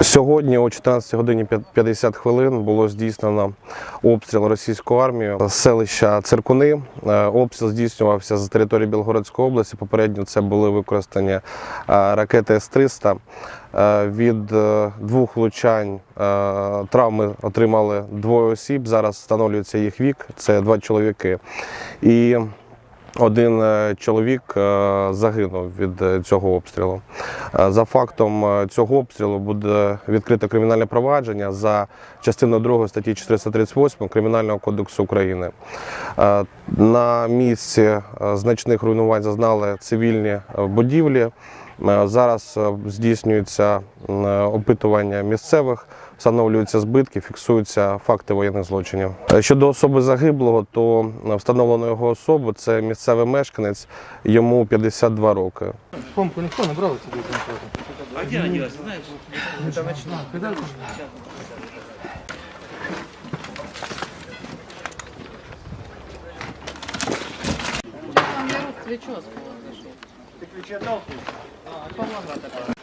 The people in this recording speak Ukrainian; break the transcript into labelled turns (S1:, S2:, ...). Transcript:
S1: Сьогодні о 14 годині 50 хвилин було здійснено обстріл російською армією з селища Циркуни. Е, Обстріл здійснювався з території Білгородської області. Попередньо це були використані е, ракети С-300. Е, Від двох влучань травми отримали двоє осіб. Зараз встановлюється їх вік. Це два чоловіки. І один е, чоловік е, загинув від е, цього обстрілу. За фактом цього обстрілу буде відкрито кримінальне провадження за частиною 2 статті 438 Кримінального кодексу України. На місці значних руйнувань зазнали цивільні будівлі. Е, Зараз е, здійснюється е, опитування місцевих, встановлюються збитки, фіксуються факти воєнних злочинів. Щодо особи загиблого, то встановлено його особу. Це місцевий мешканець, йому 52 роки.
S2: Помпу ніхто не брав сюди конкретно?
S3: А где она делась, знаешь?
S4: Там я рук плечо зашел. Ты ключи отдал? 아빠만 갖다